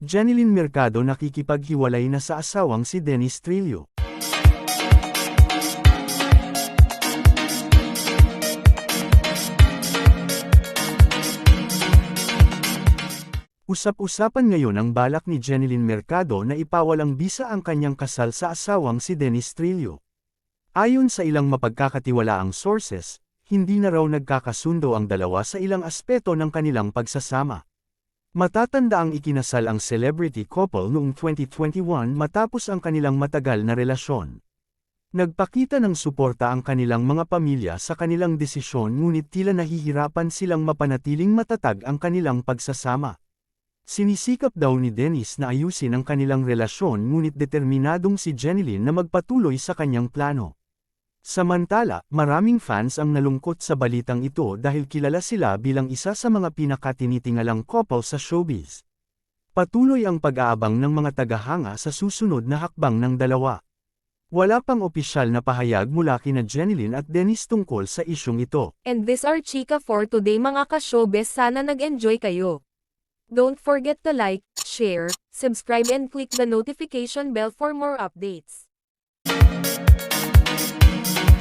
Jeneline Mercado nakikipaghiwalay na sa asawang si Dennis Trillo. Usap-usapan ngayon ang balak ni Jeneline Mercado na ipawalang bisa ang kanyang kasal sa asawang si Dennis Trillo. Ayon sa ilang mapagkakatiwalaang sources, hindi na raw nagkakasundo ang dalawa sa ilang aspeto ng kanilang pagsasama. Matatanda ang ikinasal ang celebrity couple noong 2021 matapos ang kanilang matagal na relasyon. Nagpakita ng suporta ang kanilang mga pamilya sa kanilang desisyon ngunit tila nahihirapan silang mapanatiling matatag ang kanilang pagsasama. Sinisikap daw ni Dennis na ayusin ang kanilang relasyon ngunit determinadong si Jeneline na magpatuloy sa kanyang plano. Samantala, maraming fans ang nalungkot sa balitang ito dahil kilala sila bilang isa sa mga pinakatinitingalang couple sa showbiz. Patuloy ang pag-aabang ng mga tagahanga sa susunod na hakbang ng dalawa. Wala pang opisyal na pahayag mula kina Jeneline at Dennis tungkol sa isyong ito. And this are Chika for today mga ka-showbiz sana nag-enjoy kayo. Don't forget to like, share, subscribe and click the notification bell for more updates. Thank you.